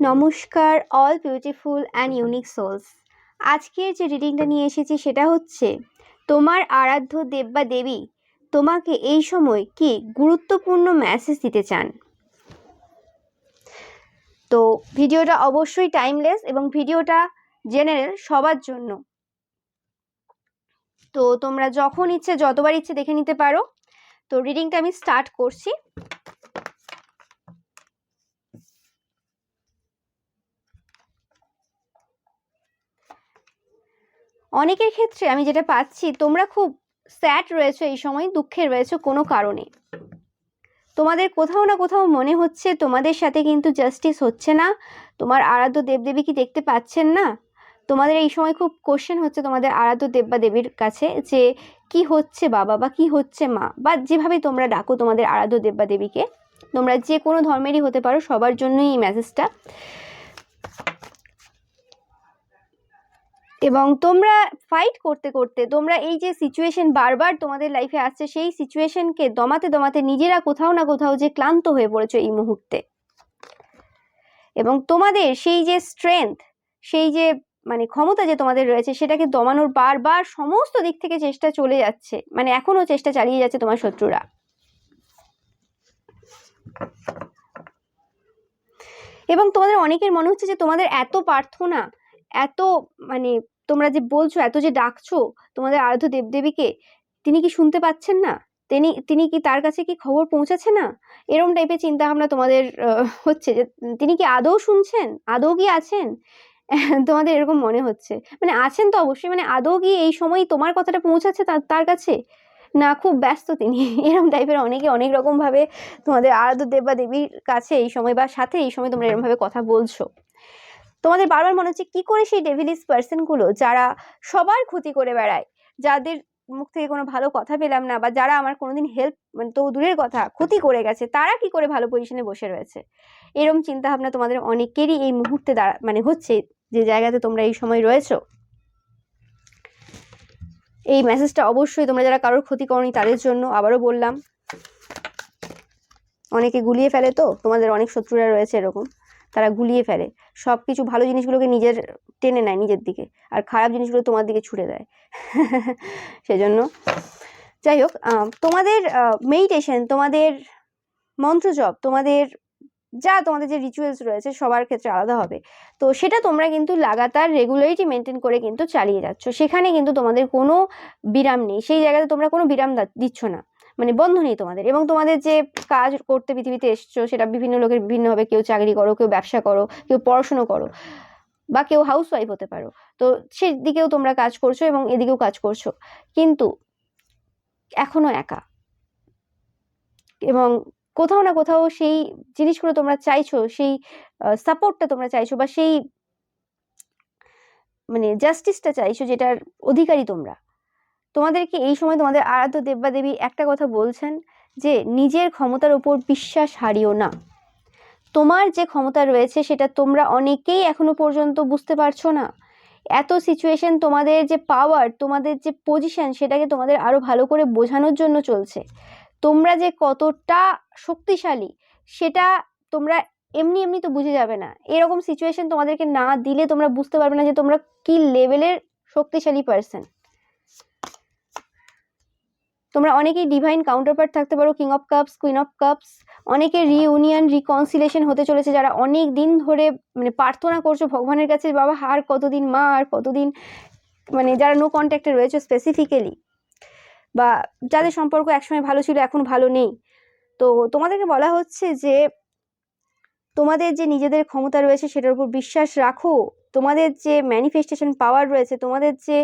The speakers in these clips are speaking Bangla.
নমস্কার all beautiful and unique souls আজকের যে রিডিংটা নিয়ে এসেছি সেটা হচ্ছে, তোমার আরাধ্য দেব বা দেবী তোমাকে এই সময় কি গুরুত্বপূর্ণ মেসেজ দিতে চান? তো ভিডিওটা অবশ্যই টাইমলেস এবং ভিডিওটা জেনারেল সবার জন্য। তো তোমরা যখন ইচ্ছে, যতবার ইচ্ছে দেখে নিতে পারো। তো রিডিংটা আমি স্টার্ট করছি। অনেকের ক্ষেত্রে আমি যেটা পাচ্ছি, তোমরা খুব স্যাড রয়েছো এই সময়, দুঃখে রয়েছো কোনো কারণে। তোমাদের কোথাও না কোথাও মনে হচ্ছে তোমাদের সাথে কিন্তু জাস্টিস হচ্ছে না, তোমার আরাধ্য দেবদেবী কি দেখতে পাচ্ছেন না? তোমাদের এই সময় খুব কোশ্চেন হচ্ছে তোমাদের আরাধ্য দেব বা দেবীর কাছে যে, কি হচ্ছে বাবা বা কি হচ্ছে মা? বা যেভাবে তোমরা ডাকো তোমাদের আরাধ্য দেব বা দেবীকে, তোমরা যে কোনো ধর্মেরই হতে পারো, সবার জন্যই এই মেসেজটা এবং তোমরা ফাইট করতে করতে, তোমরা এই যে সিচুয়েশন বারবার তোমাদের লাইফে আসছে, সেই সিচুয়েশনকে দমাতে দমাতে নিজেরা কোথাও না কোথাও যে ক্লান্ত হয়ে পড়েছো এই মুহূর্তে। এবং তোমাদের সেই যে স্ট্রেংথ সেই যে মানে ক্ষমতা যে তোমাদের রয়েছে, সেটাকে দমানোর বারবার সমস্ত দিক থেকে চেষ্টা চলে যাচ্ছে। মানে এখনও চেষ্টা চালিয়ে যাচ্ছে তোমার শত্রুরা। এবং তোমাদের অনেকের মনে হচ্ছে যে তোমাদের এত প্রার্থনা এত মানে তোমরা যে বলছো, এত যে ডাকছো তোমাদের আরাধ্য দেবদেবীকে, তিনি কি শুনতে পাচ্ছেন না? তিনি তিনি কি তার কাছে কি খবর পৌঁছাচ্ছে না? এরম টাইপের চিন্তা ভাবনা তোমাদের হচ্ছে যে তিনি কি আদৌ শুনছেন? আদৌ কি আছেন? তোমাদের এরকম মনে হচ্ছে। মানে আছেন তো অবশ্যই মানে আদৌ কি এই সময় তোমার কথাটা পৌঁছাচ্ছে তার কাছে? না, খুব ব্যস্ত তিনি। এরকম টাইপের অনেকে অনেক রকমভাবে তোমাদের আরাধ্য দেব বা দেবীর কাছে এই সময় বা সাথে এই সময় তোমরা এরকমভাবে কথা বলছো। তোমাদের বারবার মনে হচ্ছে কি করে সেই ডেভিলিস পার্সনগুলো যারা সবার ক্ষতি করে বেড়ায়, যাদের মুখ থেকে কোনো ভালো কথা পেলাম না বা যারা আমার কোনোদিন হেল্প মানে তো দূরের কথা, ক্ষতি করে গেছে, তারা কি করে ভালো পজিশনে বসে রয়েছে? এরম চিন্তা ভাবনা তোমাদের অনেকেরই এই মুহূর্তে দাঁড়া মানে হচ্ছে যে জায়গাতে তোমরা এই সময় রয়েছো। এই মেসেজটা অবশ্যই তোমরা যারা কারোর ক্ষতি করনি তাদের জন্য আবারও বললাম। অনেকে গুলিয়ে ফেলে তো, তোমাদের অনেক শত্রুরা রয়েছে এরকম। তারা গুলিয়ে ফেলে। সব কিছু ভালো জিনিসগুলোকে নিজের টেনে নেয় নিজের দিকে আর খারাপ জিনিসগুলো তোমার দিকে ছুড়ে দেয়। সেজন্য যাই হোক তোমাদের মেডিটেশন তোমাদের মন্ত্র জপ, তোমাদের যা তোমাদের যে রিচুয়ালস রয়েছে সবার ক্ষেত্রে আলাদা হবে। তো সেটা তোমরা কিন্তু লাগাতার রেগুলারিটি মেনটেন করে কিন্তু চালিয়ে যাচ্ছ। সেখানে কিন্তু তোমাদের কোনো বিরাম নেই। সেই জায়গাতে তোমরা কোনো বিরাম দিচ্ছ না। মানে বন্ধ নেই তোমাদের। এবং তোমাদের যে কাজ করতে পৃথিবীতে এসছো, সেটা বিভিন্ন লোকের বিভিন্নভাবে কেউ চাকরি করো, কেউ ব্যবসা করো, কেউ পড়াশুনো করো, বা কেউ হাউস ওয়াইফ হতে পারো। তো সেদিকেও তোমরা কাজ করছ এবং এদিকেও কাজ করছ। কিন্তু এখনও একা। এবং কোথাও না কোথাও সেই জিনিসগুলো তোমরা চাইছো, সেই সাপোর্টটা তোমরা চাইছো, বা সেই মানে জাস্টিসটা চাইছো, যেটার অধিকারী তোমরা। তোমাদেরকে এই সময় তোমাদের আরাধ্য দেবী একটা কথা বলছেন যে, নিজের ক্ষমতার উপর বিশ্বাস হারিও না। তোমার যে ক্ষমতা রয়েছে সেটা তোমরা অনেকেই এখনও পর্যন্ত বুঝতে পারছ না। এত সিচুয়েশন তোমাদের যে পাওয়ার তোমাদের যে পজিশন সেটাকে তোমাদের আরও ভালো করে বোঝানোর জন্য চলছে। তোমরা যে কতটা শক্তিশালী, সেটা তোমরা এমনি এমনি তো বুঝে যাবে না। এরকম সিচুয়েশন তোমাদেরকে না দিলে তোমরা বুঝতে পারবে না যে তোমরা কি লেভেলের শক্তিশালী পার্সন তোমরা অনেকেই ডিভাইন কাউন্টারপার্ট থাকতে পারো king of cups queen of cups অনেকে রিউনিয়ন রিকনসিলেশন হতে চলেছে যারা অনেক দিন ধরে মানে প্রার্থনা করছ ভগবানের কাছে, বাবা আর কতদিন মা, আর কতদিন মানে যারা নো কন্ট্যাক্টে রয়েছে স্পেসিফিক্যালি বা যাদের সম্পর্ক একসময় ভালো ছিল, এখন ভালো নেই। তো তোমাদেরকে বলা হচ্ছে যে তোমাদের যে নিজেদের ক্ষমতা রয়েছে সেটার উপর বিশ্বাস রাখো। তোমাদের যে ম্যানিফেস্টেশন পাওয়ার রয়েছে, তোমাদের যে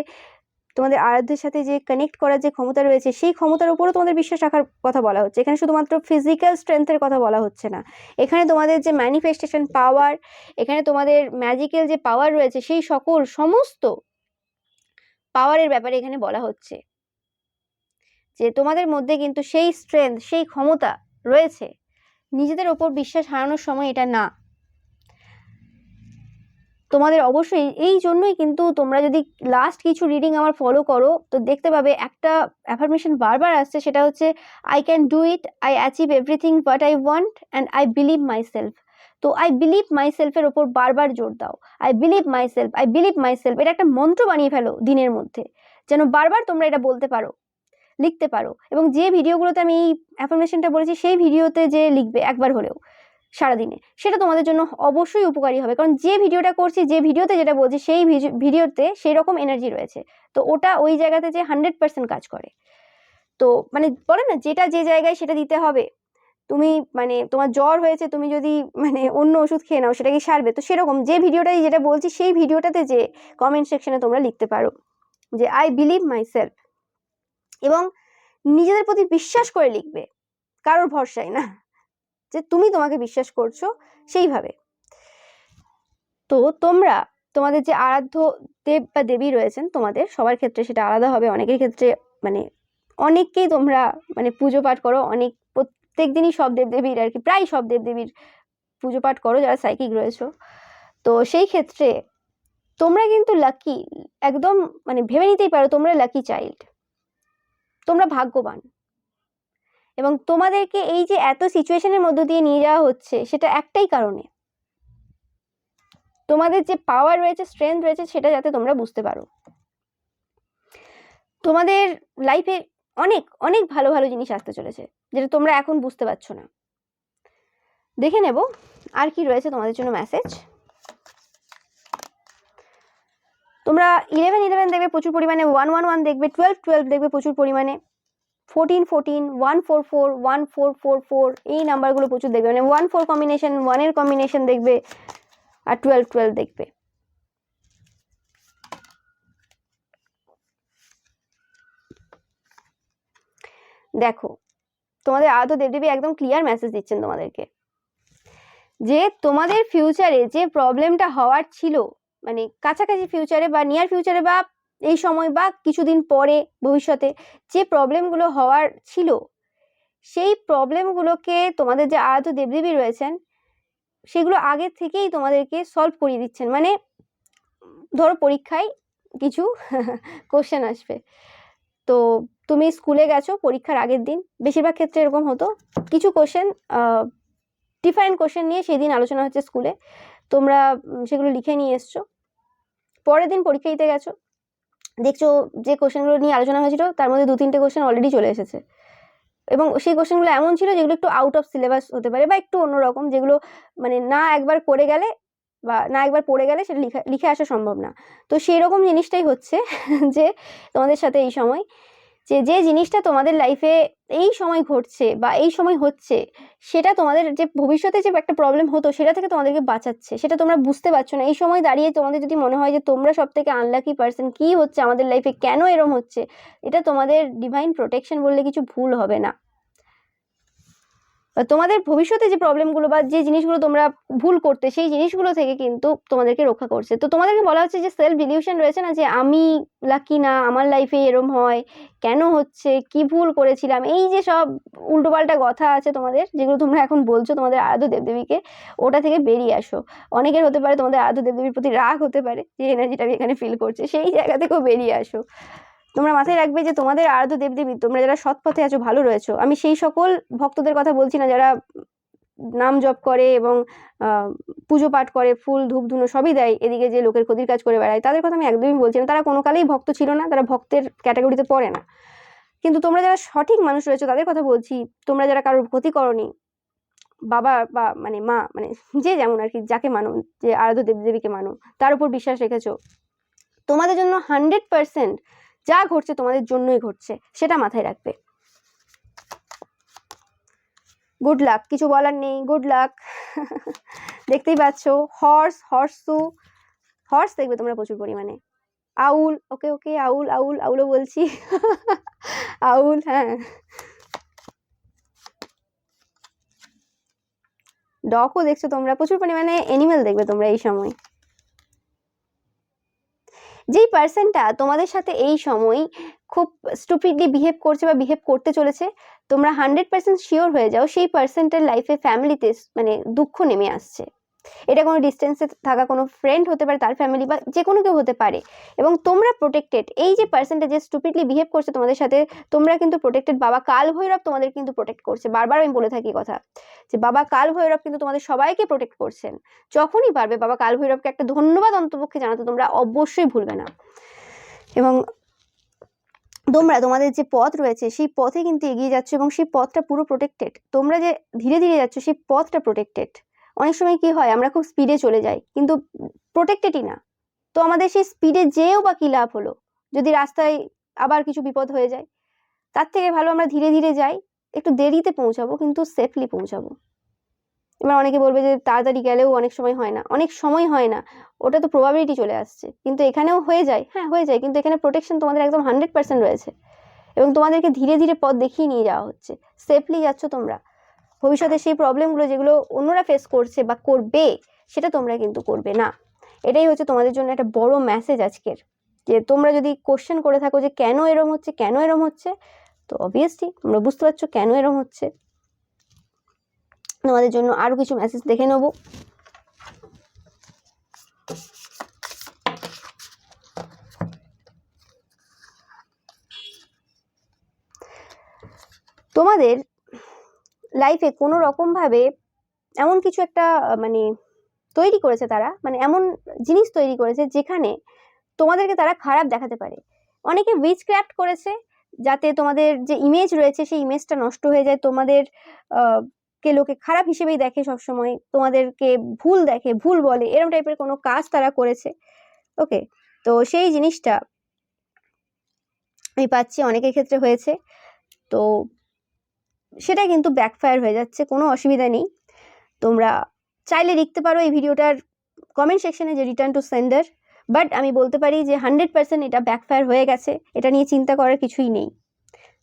তোমাদের আরাধ্যের সাথে যে কানেক্ট করার যে ক্ষমতা রয়েছে, সেই ক্ষমতার উপরও তোমাদের বিশ্বাস রাখার কথা বলা হচ্ছে। এখানে শুধুমাত্র ফিজিক্যাল স্ট্রেংথের কথা বলা হচ্ছে না। এখানে তোমাদের যে ম্যানিফেস্টেশন পাওয়ার এখানে তোমাদের ম্যাজিক্যাল যে পাওয়ার রয়েছে, সেই সকল সমস্ত পাওয়ারের ব্যাপারে এখানে বলা হচ্ছে। যে তোমাদের মধ্যে কিন্তু সেই স্ট্রেংথ সেই ক্ষমতা রয়েছে। নিজেদের ওপর বিশ্বাস হারানোর সময় এটা না। তোমাদের অবশ্যই এই জন্যই কিন্তু তোমরা যদি লাস্ট কিছু রিডিং আমার ফলো করো, তো দেখতে পাবে একটা অ্যাফার্মেশন বারবার আসছে, সেটা হচ্ছে I can do it I achieve everything but I want and I believe myself তো আই বিলিভ মাই সেলফের ওপর বারবার জোর দাও। I believe myself I believe myself এটা একটা মন্ত্র বানিয়ে ফেলো দিনের মধ্যে, যেন বারবার তোমরা এটা বলতে পারো, লিখতে পারো। এবং যে ভিডিওগুলোতে আমি এই অ্যাফার্মেশনটা বলেছি, সেই ভিডিওতে যে লিখবে, একবার হলেও। সারাদিনে। সেটা তোমাদের জন্য অবশ্যই উপকারী হবে। কারণ যে ভিডিওটা করছি, যে ভিডিওতে যেটা বলছি, সেই ভিডিওতে সেই রকম এনার্জি রয়েছে। তো ওটা ওই জায়গাতে যে হান্ড্রেড পার্সেন্ট কাজ করে। তো মানে বলে না, যেটা যে জায়গায় সেটা দিতে হবে। তুমি মানে তোমার জ্বর হয়েছে, তুমি যদি মানে অন্য ওষুধ খেয়ে নাও, সেটা কি সারবে? তো সেরকম যে ভিডিওটাই যেটা বলছি, সেই ভিডিওটাতে যে কমেন্ট সেকশনে তোমরা লিখতে পারো যে আই বিলিভ মাই সেলফ এবং নিজেদের প্রতি বিশ্বাস করে লিখবে। কারোর ভরসায় না। যে তুমি তোমাকে বিশ্বাস করছ সেইভাবে। তো তোমরা তোমাদের যে আরাধ্য দেব বা দেবী রয়েছেন তোমাদের, সবার ক্ষেত্রে সেটা আলাদা হবে। অনেকের ক্ষেত্রে মানে অনেককেই তোমরা মানে পুজো পাঠ করো। অনেক প্রত্যেক দিনই সব দেবদেবীর আর কি, প্রায় সব দেবদেবীর পুজো পাঠ করো যারা সাইকিক রয়েছো। তো সেই ক্ষেত্রে তোমরা কিন্তু লাকি একদম মানে ভেবে নিতেই পারো তোমরা লাকি চাইল্ড তোমরা ভাগ্যবান। এবং তোমাদেরকে এই যে এত সিচুয়েশনের মধ্য দিয়ে নিয়ে যাওয়া হচ্ছে, সেটা একটাই কারণে। তোমাদের যে পাওয়ার রয়েছে স্ট্রেংথ রয়েছে, সেটা যাতে তোমরা বুঝতে পারো। তোমাদের লাইফে অনেক অনেক ভালো ভালো জিনিস আসতে চলেছে, যেটা তোমরা এখন বুঝতে পারছ না। দেখে নেব আর কি রয়েছে তোমাদের জন্য মেসেজ তোমরা ইলেভেন ইলেভেন দেখবে প্রচুর পরিমাণে ওয়ান ওয়ান ওয়ান দেখবে টুয়েলভ টুয়েলভ দেখবে প্রচুর পরিমাণে। Fourteen fourteen one four four one four four four এই নাম্বারগুলো প্রচুর দেখবে। মানে ওয়ান ফোর কম্বিনেশন ওয়ানের কম্বিনেশন দেখবে আর টুয়েলভ টুয়েলভ দেখবে। দেখো, তোমাদের আদৌ দেবদেবী একদম ক্লিয়ার মেসেজ দিচ্ছেন তোমাদেরকে। যে তোমাদের ফিউচারে যে প্রবলেমটা হওয়ার ছিল মানে কাছাকাছি ফিউচারে বা নিয়ার ফিউচারে বা এই সময় বা কিছুদিন পরে ভবিষ্যতে যে প্রবলেমগুলো হওয়ার ছিল, সেই প্রবলেমগুলোকে তোমাদের যে আয়ত দেবদেবী রয়েছেন, সেগুলো আগে থেকেই তোমাদেরকে সলভ করিয়ে দিচ্ছেন। মানে ধরো পরীক্ষায় কিছু কোশ্চেন আসবে। তো তুমি স্কুলে গেছো পরীক্ষার আগের দিন, বেশিরভাগ ক্ষেত্রে এরকম হতো। কিছু কোশ্চেন ডিফারেন্ট কোশ্চেন নিয়ে সেদিন আলোচনা হচ্ছে স্কুলে তোমরা সেগুলো লিখে নিয়ে এসছো। পরের দিন পরীক্ষা দিতে গেছো। দেখছ যে কোশ্চেনগুলো নিয়ে আলোচনা হয়েছিল, তার মধ্যে দু তিনটে কোশ্চেন অলরেডি চলে এসেছে। এবং সেই কোশ্চেনগুলো এমন ছিল যেগুলো একটু আউট অফ সিলেবাস হতে পারে বা একটু অন্যরকম, যেগুলো মানে না একবার করে গেলে বা না একবার পড়ে গেলে সেটা লিখে লিখে আসা সম্ভব না। তো সেই রকম জিনিসটাই হচ্ছে যে তোমাদের সাথে এই সময় যে যে জিনিসটা তোমাদের লাইফে এই সময় ঘটছে বা এই সময় হচ্ছে, সেটা তোমাদের যে ভবিষ্যতে যে একটা প্রবলেম হতো, সেটা থেকে তোমাদেরকে বাঁচাচ্ছে। সেটা তোমরা বুঝতে পারছ না। এই সময় দাঁড়িয়ে তোমাদের যদি মনে হয় যে তোমরা সব থেকে আনলাকি পার্সন কি হচ্ছে আমাদের লাইফে কেন এরম হচ্ছে? এটা তোমাদের ডিভাইন প্রোটেকশন বললে কিছু ভুল হবে না। তোমাদের ভবিষ্যতে যে প্রবলেমগুলো বা যে জিনিসগুলো তোমরা ভুল করতে, সেই জিনিসগুলো থেকে কিন্তু তোমাদেরকে রক্ষা করছে। তো তোমাদেরকে বলা হচ্ছে যে সেলফ ডিলিউশন রয়েছে না, যে আমি লাকি না, আমার লাইফে এরম হয়, কেন হচ্ছে, কি ভুল করেছিলাম? এই যে সব উল্টোপাল্টা কথা আছে তোমাদের, যেগুলো তোমরা এখন বলছো, তোমাদের আরাধ্য দেবদেবীকে, ওটা থেকে বেরিয়ে আসো। অনেকের হতে পারে তোমাদের আরাধ্য দেবদেবীর প্রতি রাগ হতে পারে, যে এনার্জিটা আমি এখানে ফিল করছে, সেই জায়গা থেকেও বেরিয়ে আসো। তোমরা মাথায় রাখবে যে তোমাদের আরাধ্য দেবদেবী, তোমরা যারা সৎ পথে আছো, ভালো রয়েছো। আমি সেই সকল ভক্তদের কথা বলছি না, যারা নাম জপ করে এবং পুজো পাঠ করে, ফুল, ধূপ, ধুনো সবই দেয়, এদিকে যে লোকের ক্ষতির কাজ করে বেড়ায়, তাদের কথা আমি একদমই বলছি না। তারা কোনো কালেই ভক্ত ছিল না, তারা ভক্তের ক্যাটাগরিতে পড়ে না। কিন্তু তোমরা যারা সঠিক মানুষ রয়েছো, তাদের কথা বলছি, তোমরা যারা কারোর ক্ষতি করনি, বাবা বা মানে মা মানে যে যেমন আর কি, যাকে মানো, যে আরাধ্য দেবদেবীকে মানো, তার উপর বিশ্বাস রেখেছো, তোমাদের জন্য হান্ড্রেড পার্সেন্ট যা ঘটছে তোমাদের জন্যই ঘটছে, সেটা মাথায় রাখবে। গুড লাক কিছু বলার নেই গুড লাক দেখতেই পাচ্ছ হর্স হর্সু হর্স দেখবে তোমরা প্রচুর পরিমাণে। আউল ওকে ওকে আউল আউল, আউলও বলছি। আউল হ্যাঁ। ডকও দেখছ তোমরা, প্রচুর পরিমাণে এনিমেল দেখবে তোমরা এই সময়। যেই পার্সনটা তোমাদের সাথে এই সময় খুব স্টুপিডলি বিহেভ করছে বা বিহেভ করতে চলেছে, তোমরা হান্ড্রেড পার্সেন্ট শিওর হয়ে যাও, সেই পার্সনটার লাইফে ফ্যামিলিতে মানে দুঃখ নেমে আসছে। এটা কোনো ডিস্টেন্সে থাকা কোনো ফ্রেন্ড হতে পারে, তার ফ্যামিলি বা যে কোনো কেউ হতে পারে। এবং তোমরা প্রোটেক্টেড এই যে পার্সনটা যে স্টুপিডলি বিহেভ করছে তোমাদের সাথে, তোমরা কিন্তু প্রোটেক্টেড বাবা কাল ভৈরব তোমাদের কিন্তু প্রোটেক্ট করছে। বারবার আমি বলে থাকি কথা, যে বাবা কাল ভৈরব কিন্তু তোমাদের সবাইকে প্রোটেক্ট করছেন। যখনই পারবে বাবা কাল ভৈরবকে একটা ধন্যবাদ অন্তপক্ষে জানাতে তোমরা অবশ্যই ভুলবে না। এবং তোমরা, তোমাদের যে পথ রয়েছে, সেই পথে কিন্তু এগিয়ে যাচ্ছ এবং সেই পথটা পুরো প্রোটেক্টেড তোমরা যে ধীরে ধীরে যাচ্ছ, সেই পথটা প্রোটেক্টেড অনেক সময় কি হয়, আমরা খুব স্পিডে চলে যাই, কিন্তু প্রোটেক্টেডই না। তো আমাদের সেই স্পিডে যেও বা কী লাভ হলো? যদি রাস্তায় আবার কিছু বিপদ হয়ে যায়, তার থেকে ভালো আমরা ধীরে ধীরে যাই, একটু দেরিতে পৌঁছাবো, কিন্তু সেফলি পৌঁছাবো। এবার অনেকে বলবে যে তাড়াতাড়ি গেলেও অনেক সময় হয় না। অনেক সময় হয় না। ওটা তো প্রবাবিলিটি চলে আসছে। কিন্তু এখানেও হয়ে যায়। হ্যাঁ হয়ে যায়, কিন্তু এখানে প্রোটেকশন তোমাদের একদম হান্ড্রেড পার্সেন্ট রয়েছে। এবং তোমাদেরকে ধীরে ধীরে পথ দেখিয়ে নিয়ে যাওয়া হচ্ছে। সেফলি যাচ্ছ তোমরা। ভবিষ্যতে সেই প্রবলেমগুলো যেগুলো অন্যরা ফেস করছে বা করবে, সেটা তোমরা কিন্তু করবে না। এটাই হচ্ছে তোমাদের জন্য একটা বড় মেসেজ আজকের। যে তোমরা যদি কোশ্চেন করে থাকো যে কেন এরম হচ্ছে, কেন এরম হচ্ছে, তো অবভিয়াসলি তোমরা বুঝতে পারছ কেন এরম হচ্ছে। তোমাদের জন্য আরও কিছু মেসেজ দেখে নেব। তোমাদের লাইফে কোনো রকমভাবে এমন কিছু একটা মানে তৈরি করেছে তারা মানে এমন জিনিস তৈরি করেছে যেখানে তোমাদেরকে তারা খারাপ দেখাতে পারে। অনেকে উইচ ক্রাফট করেছে যাতে তোমাদের যে ইমেজ রয়েছে সেই ইমেজটা নষ্ট হয়ে যায়, তোমাদের কে লোকে খারাপ হিসেবেই দেখে সবসময়, তোমাদেরকে ভুল দেখে, ভুল বলে এরকম টাইপের কোনো কাজ তারা করেছে। ওকে তো সেই জিনিসটা আমি পাচ্ছি, অনেকের ক্ষেত্রে হয়েছে। তো সেটা কিন্তু ব্যাকফায়ার হয়ে যাচ্ছে, কোনো অসুবিধা নেই। তোমরা চাইলে লিখতে পারো এই ভিডিওটার কমেন্ট সেকশনে যে রিটার্ন টু সেন্ডার বাট আমি বলতে পারি যে হান্ড্রেড পার্সেন্ট এটা ব্যাকফায়ার হয়ে গেছে, এটা নিয়ে চিন্তা করার কিছুই নেই।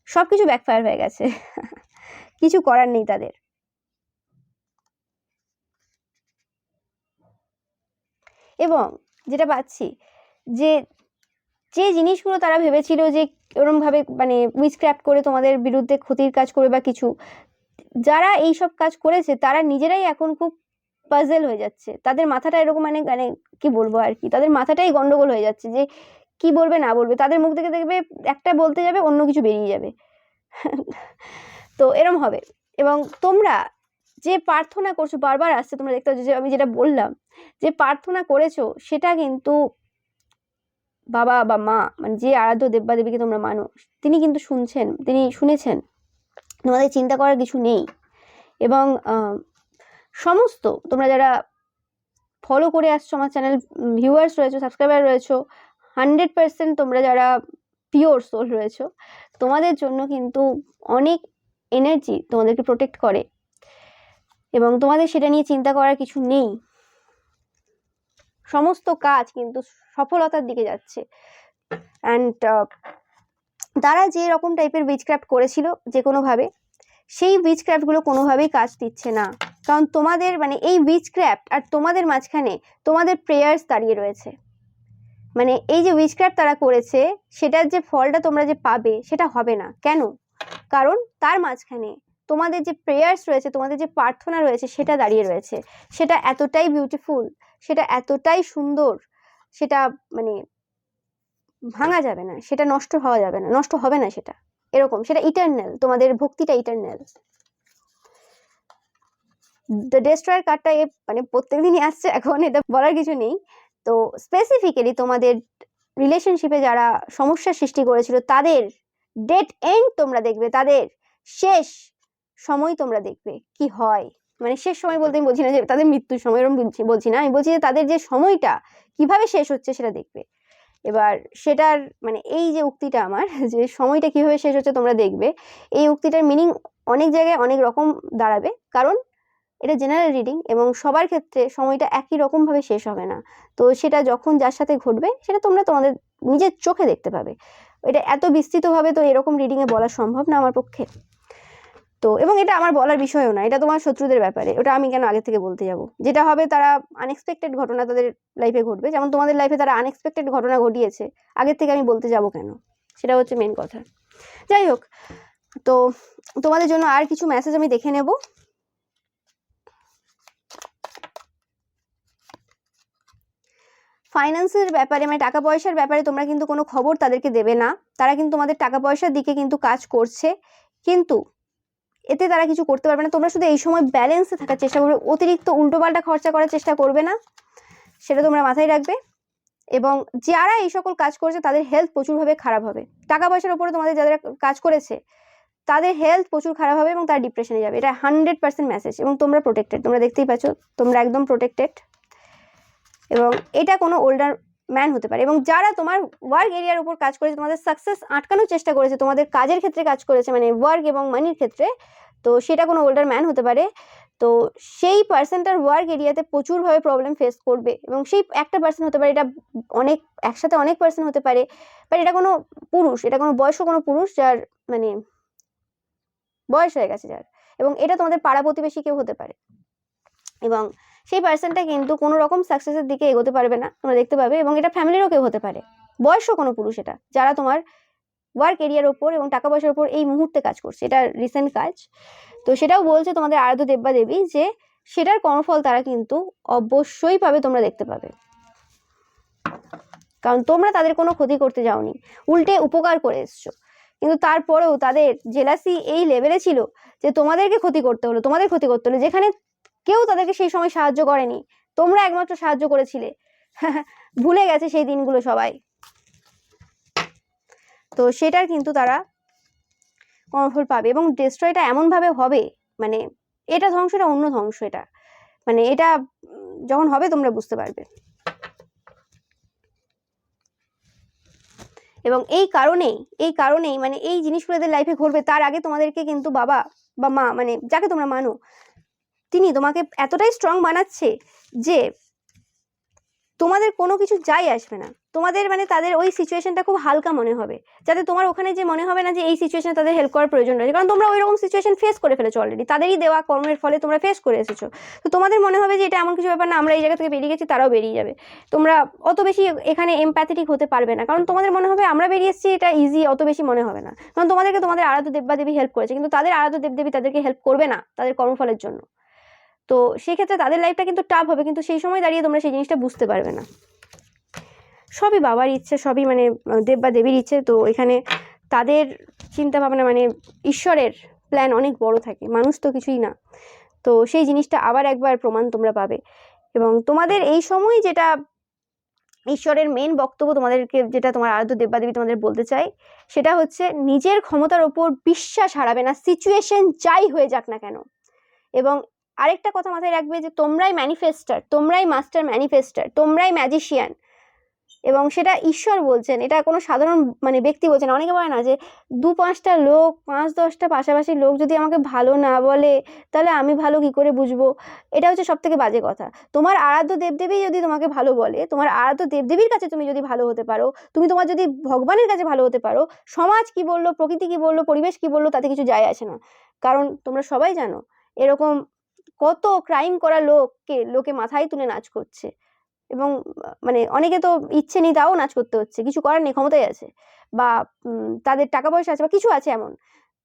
সব কিছু ব্যাকফায়ার হয়ে গেছে, কিছু করার নেই তাদের। এবং যেটা পাচ্ছি যে যে জিনিসগুলো তারা ভেবেছিল যে ওরমভাবে মানে উইচক্রাফট করে তোমাদের বিরুদ্ধে ক্ষতির কাজ করবে বা কিছু, যারা এই সব কাজ করেছে তারা নিজেরাই এখন খুব পাজেল হয়ে যাচ্ছে। তাদের মাথাটা এরকম মানে মানে কি বলব আর কি? তাদের মাথাটাই গন্ডগোল হয়ে যাচ্ছে যে কি বলবে না বলবে। তাদের মুখ থেকে দেখবে একটা বলতে যাবে, অন্য কিছু বেরিয়ে যাবে। তো এরম হবে। এবং তোমরা যে প্রার্থনা করছ, বারবার আসছে, তোমরা দেখতে পাচ্ছ যে আমি যেটা বললাম, যে প্রার্থনা করেছ, সেটা কিন্তু বাবা বা মা মানে যে আরাধ্য দেববাদেবীকে তোমরা মানো, তিনি কিন্তু শুনছেন, তিনি শুনেছেন। তোমাদের চিন্তা করার কিছু নেই। এবং সমস্ত, তোমরা যারা ফলো করে আসছো আমার চ্যানেল ভিউয়ার্স রয়েছো সাবস্ক্রাইবার রয়েছো হান্ড্রেড পার্সেন্ট তোমরা যারা পিওর সোল রয়েছো, তোমাদের জন্য কিন্তু অনেক এনার্জি তোমাদেরকে প্রোটেক্ট করে। এবং তোমাদের সেটা নিয়ে চিন্তা করার কিছু নেই। সমস্ত কাজ কিন্তু সফলতার দিকে যাচ্ছে। অ্যান্ড তারা যে রকম টাইপের উইচক্রাফট করেছিল যে কোনোভাবে, সেই উইচক্রাফটগুলো কোনোভাবেই কাজ দিচ্ছে না। কারণ তোমাদের মানে এই উইচক্রাফট আর তোমাদের মাঝখানে তোমাদের প্রেয়ার্স দাঁড়িয়ে রয়েছে। মানে এই যে উইচক্রাফট তারা করেছে, সেটার যে ফলটা তোমরা যে পাবে, সেটা হবে না। কেন? কারণ তার মাঝখানে তোমাদের যে প্রেয়ার্স রয়েছে, তোমাদের যে প্রার্থনা রয়েছে, সেটা দাঁড়িয়ে রয়েছে। সেটা এতটাই বিউটিফুল সেটা এতটাই সুন্দর, সেটা মানে ভাঙা যাবে না, সেটা নষ্ট হওয়া যাবে না, নষ্ট হবে না সেটা। এরকম, সেটা ইটার্নাল তোমাদের ভক্তিটা ইটার্নাল দ্য ডেস্ট্রয়ার কার্ডটা মানে প্রত্যেক দিনই আসছে, এখন এটা বলার কিছু নেই। তো স্পেসিফিক্যালি তোমাদের রিলেশনশিপে যারা সমস্যার সৃষ্টি করেছিল, তাদের ডেট এন্ড তোমরা দেখবে, তাদের শেষ সময় তোমরা দেখবে, কি হয়। মানে শেষ সময় বলতে আমি বলছি না যে তাদের মৃত্যুর সময় এরকম বলছি বলছি না। আমি বলছি যে তাদের যে সময়টা কীভাবে শেষ হচ্ছে সেটা দেখবে। এবার সেটার মানে এই যে উক্তিটা আমার যে সময়টা কীভাবে শেষ হচ্ছে তোমরা দেখবে এই উক্তিটার মিনিং অনেক জায়গায় অনেক রকম দাঁড়াবে। কারণ এটা জেনারেল রিডিং এবং সবার ক্ষেত্রে সময়টা একই রকমভাবে শেষ হবে না। তো সেটা যখন যার সাথে ঘটবে সেটা তোমরা তোমাদের নিজের চোখে দেখতে পাবে। এটা এত বিস্তৃতভাবে তো এরকম রিডিংয়ে বলা সম্ভব না আমার পক্ষে। তো, এবং এটা আমার বলার বিষয়ও না, এটা তোমার শত্রুদের ব্যাপারে, ওটা আমি কেন আগে থেকে বলতে যাব? যেটা হবে তারা আনএক্সপেক্টেড ঘটনা তাদের লাইফে ঘটবে, যেমন তোমাদের লাইফে তারা আনএক্সপেক্টেড ঘটনা ঘটিয়েছে, আগের থেকে আমি বলতে যাব কেন? সেটা হচ্ছে মেন কথা। যাই হোক, তো তোমাদের জন্য আর কিছু মেসেজ আমি দেখে নেব। ফাইন্যান্সের ব্যাপারে মানে টাকা পয়সার ব্যাপারে তোমরা কিন্তু কোনো খবর তাদেরকে দেবে না। তারা কিন্তু তোমাদের টাকা পয়সার দিকে কিন্তু কাজ করছে। কিন্তু এতে তারা কিছু করতে পারবে না। তোমরা শুধু এই সময় ব্যালেন্সে থাকার চেষ্টা করবে। অতিরিক্ত উল্টোপাল্টা খরচা করার চেষ্টা করবে না। সেটা তোমরা মাথায় রাখবে। এবং যারা এই সকল কাজ করছে, তাদের হেলথ প্রচুরভাবে খারাপ হবে। টাকা পয়সার উপরে তোমাদের যাদের কাজ করেছে, তাদের হেলথ প্রচুর খারাপ হবে এবং তারা ডিপ্রেশনে যাবে। এটা হান্ড্রেড পার্সেন্ট মেসেজ এবং তোমরা প্রোটেক্টেড তোমরা দেখতেই পাচ্ছ, তোমরা একদম প্রোটেক্টেড এবং এটা কোনো ওল্ডার ম্যান হতে পারে। এবং যারা তোমার ওয়ার্ক এরিয়ার উপর কাজ করেছে, তোমাদের সাকসেস আটকানোর চেষ্টা করেছে, তোমাদের কাজের ক্ষেত্রে কাজ করেছে মানে ওয়ার্ক এবং মানির ক্ষেত্রে, তো সেটা কোনো ওল্ডার ম্যান হতে পারে। তো সেই পার্সনটার ওয়ার্ক এরিয়াতে প্রচুরভাবে প্রবলেম ফেস করবে। এবং সেই একটা পার্সন হতে পারে, এটা অনেক, একসাথে অনেক পার্সন হতে পারে। বাট এটা কোনো পুরুষ, এটা কোনো বয়স্ক কোনো পুরুষ যার মানে বয়স হয়ে গেছে যার। এবং এটা তোমাদের পাড়া প্রতিবেশী কেউ হতে পারে। এবং সেই পার্সনটা কিন্তু কোনো রকম সাকসেসের দিকে এগোতে পারবে না। তোমরা দেখতে পাবে এবং এটা ফ্যামিলিরও কেউ হতে পারে। বয়স্ক কোনো পুরুষ এটা, যারা তোমার ওয়ার্ক এরিয়ার ওপর এবং টাকা পয়সার ওপর এই মুহূর্তে কাজ করছে। এটা রিসেন্ট কাজ। তো সেটাও বলছে তোমাদের আরাধ্য দেববা দেবী যে, সেটার কর্মফল তারা কিন্তু অবশ্যই পাবে, তোমরা দেখতে পাবে। কারণ তোমরা তাদের কোনো ক্ষতি করতে যাওনি। উল্টে উপকার করে এসছো। কিন্তু তারপরেও তাদের জেলাসি এই লেভেলে ছিল যে, তোমাদেরকে ক্ষতি করতে হলো, তোমাদের ক্ষতি করতে হলো। যেখানে কেউ তাদেরকে সেই সময় সাহায্য করেনি। তোমরা একমাত্র সাহায্য করেছিলে। ভুলে গেছে সেই দিনগুলো সবাই। তো সেটার কিন্তু তারা কর্মফল পাবে এবং ডেস্ট্রয়টা এমনভাবে হবে মানে এটা ধ্বংসটা অন্য ধ্বংস এটা। মানে এটা যখন হবে তোমরা বুঝতে পারবে। এবং এই কারণেই এই কারণেই মানে এই জিনিসগুলো এদের লাইফে ঘটবে, তার আগে তোমাদেরকে কিন্তু বাবা বা মা মানে যাকে তোমরা মানো তিনি তোমাকে এতটাই স্ট্রং বানাচ্ছে যে তোমাদের কোনো কিছু যাই আসবে না। তোমাদের মানে তাদের ওই সিচুয়েশনটা খুব হালকা মনে হবে। যাতে তোমার ওখানে যে মনে হবে না যে এই সিচুয়েশনে তাদের হেল্প করার প্রয়োজন রয়েছে। কারণ তোমরা ওই রকম সিচুয়েশন ফেস করে ফেলেছো অলরেডি তাদেরই দেওয়া কর্মের ফলে তোমরা ফেস করে এসেছ। তো তোমাদের মনে হবে যে এটা এমন কিছু ব্যাপার না, আমরা এই জায়গা থেকে বেরিয়ে গেছি, তারাও বেরিয়ে যাবে। তোমরা অত বেশি এখানে এমপ্যাথেটিক হতে পারবে না। কারণ তোমাদের মনে হবে আমরা বেরিয়ে এসেছি, এটা ইজি অত বেশি মনে হবে না। কারণ তোমাদেরকে তোমাদের আরাধ্য দেববা দেবী হেল্প করেছে। কিন্তু তাদের আরাধ্য দেবদেবী তাদেরকে হেল্প করবে না, তাদের কর্মফলের জন্য। তো সেক্ষেত্রে তাদের লাইফটা কিন্তু টাফ হবে, কিন্তু সেই সময় দাঁড়িয়ে তোমরা সেই জিনিসটা বুঝতে পারবে না। সবই বাবার ইচ্ছে, সবই মানে দেব বা দেবীর ইচ্ছে, তো এখানে তাদের চিন্তা ভাবনা মানে ঈশ্বরের প্ল্যান অনেক বড় থাকে, মানুষ তো কিছুই না। তো সেই জিনিসটা আবার একবার প্রমাণ তোমরা পাবে। এবং তোমাদের এই সময় যেটা ঈশ্বরের মেন বক্তব্য তোমাদেরকে, যেটা তোমার আরাধ্য দেববাদেবী তোমাদের বলতে চাই সেটা হচ্ছে নিজের ক্ষমতার ওপর বিশ্বাস হারাবে না সিচুয়েশন যাই হয়ে যাক না কেন। এবং আরেকটা কথা মাথায় রাখবে যে তোমরাই ম্যানিফেস্টার তোমরাই মাস্টার ম্যানিফেস্টার তোমরাই ম্যাজিশিয়ান এবং সেটা ঈশ্বর বলছেন, এটা কোনো সাধারণ মানে ব্যক্তি বলছেন। অনেকে বলে না যে দু পাঁচটা লোক, পাঁচ দশটা পাশাপাশি লোক যদি আমাকে ভালো না বলে, তাহলে আমি ভালো কি করে বুঝব? এটা হচ্ছে সব থেকে বাজে কথা। তোমার আরাধ্য দেবদেবী যদি তোমাকে ভালো বলে, তোমার আরাধ্য দেবদেবীর কাছে তুমি যদি ভালো হতে পারো, তুমি তোমার যদি ভগবানের কাছে ভালো হতে পারো, সমাজ কি বলল, প্রকৃতি কি বলল, পরিবেশ কি বলল, তাতে কিছু যায় আসে না। কারণ তোমরা সবাই জানো, এরকম কত ক্রাইম করা লোককে, লোকে মাথায় তুলে নাচ করছে। এবং মানে অনেকে তো ইচ্ছে নেই তাও নাচ করতে হচ্ছে, কিছু করার নেই ক্ষমতাই আছে। বা তাদের টাকা পয়সা আছে বা কিছু আছে এমন।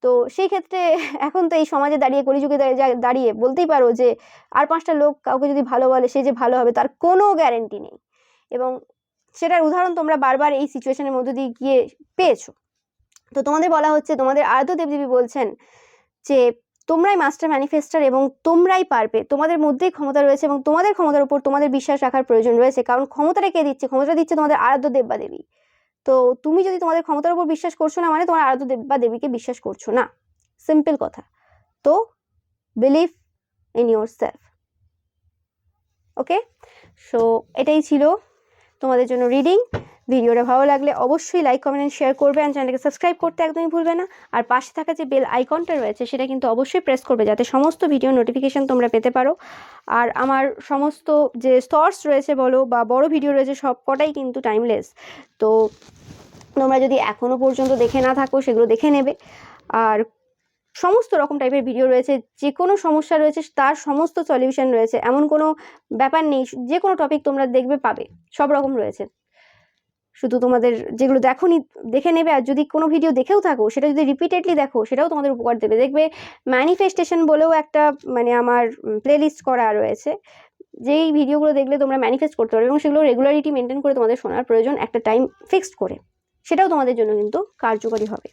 তো সেই ক্ষেত্রে এখন তো এই সমাজে দাঁড়িয়ে, কলিযুগে দাঁড়িয়ে বলতেই পারো যে, আর পাঁচটা লোক কাউকে যদি ভালো বলে, সে যে ভালো হবে, তার কোনো গ্যারেন্টি নেই। এবং সেটার উদাহরণ তোমরা বারবার এই সিচুয়েশনের মধ্যে দিয়ে গিয়ে পেয়েছ। তো তোমাদের বলা হচ্ছে, তোমাদের আরাধ্য দেবদেবী বলছেন যে তোমরাই মাস্টার ম্যানিফেস্টার এবং তোমরাই পারবে। তোমাদের মধ্যেই ক্ষমতা রয়েছে এবং তোমাদের ক্ষমতার উপর তোমাদের বিশ্বাস রাখার প্রয়োজন রয়েছে। কারণ ক্ষমতাটা কে দিচ্ছে? ক্ষমতা দিচ্ছে তোমাদের আরাধ্য দেববা দেবী। তো তুমি যদি তোমাদের ক্ষমতার উপর বিশ্বাস করছ না মানে তোমার আরাধ্য দেববা দেবীকে বিশ্বাস করছ না। সিম্পল কথা। তো believe in yourself okay so এটাই ছিল তোমাদের জন্য রিডিং ভিডিওটা ভালো লাগলে অবশ্যই লাইক কমেন্ট শেয়ার করবে অ্যান্ড চ্যানেলকে সাবস্ক্রাইব করতে একদমই ভুলবে না। আর পাশে থাকা যে বেল আইকনটা রয়েছে, সেটা কিন্তু অবশ্যই প্রেস করবে যাতে সমস্ত ভিডিও নোটিফিকেশান তোমরা পেতে পারো। আর আমার সমস্ত যে শর্টস রয়েছে বলো বা বড় ভিডিও রয়েছে সব কটাই কিন্তু টাইমলেস তো তোমরা যদি এখনও পর্যন্ত দেখে না থাকো, সেগুলো দেখে নেবে। আর সমস্ত রকম টাইপের ভিডিও রয়েছে যে কোনো সমস্যা রয়েছে, তার সমস্ত সলিউশন রয়েছে। এমন কোনো ব্যাপার নেই, যে কোনো টপিক তোমরা দেখবে, পাবে। সব রকম রয়েছে। শুধু তোমাদের যেগুলো দেখোনি, দেখে নেবে। আর যদি কোনো ভিডিও দেখেও থাকো, সেটা যদি রিপিটেডলি দেখো, সেটাও তোমাদের উপকার দেবে। দেখবে ম্যানিফেস্টেশন বলেও একটা মানে আমার প্লেলিস্ট করা রয়েছে। যেই ভিডিওগুলো দেখলে তোমরা ম্যানিফেস্ট করতে পারবে এবং সেগুলো রেগুলারিটি মেনটেন করে তোমাদের শোনার প্রয়োজন একটা টাইম ফিক্সড করে। সেটাও তোমাদের জন্য কিন্তু কার্যকরী হবে।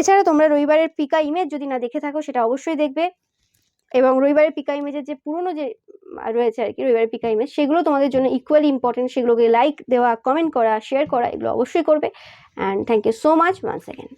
এছাড়া তোমরা রবিবারের পিকা ইমেজ যদি না দেখে থাকো, সেটা অবশ্যই দেখবে। এবং রবিবারের পিকা ইমেজের যে পুরনো যে রয়েছে আর কি রবিবারের পিকা ইমেজ সেগুলো তোমাদের জন্য ইকুয়ালি ইম্পর্টেন্ট সেগুলোকে লাইক দেওয়া কমেন্ট করা শেয়ার করা, এগুলো অবশ্যই করবে। And thank you so much once second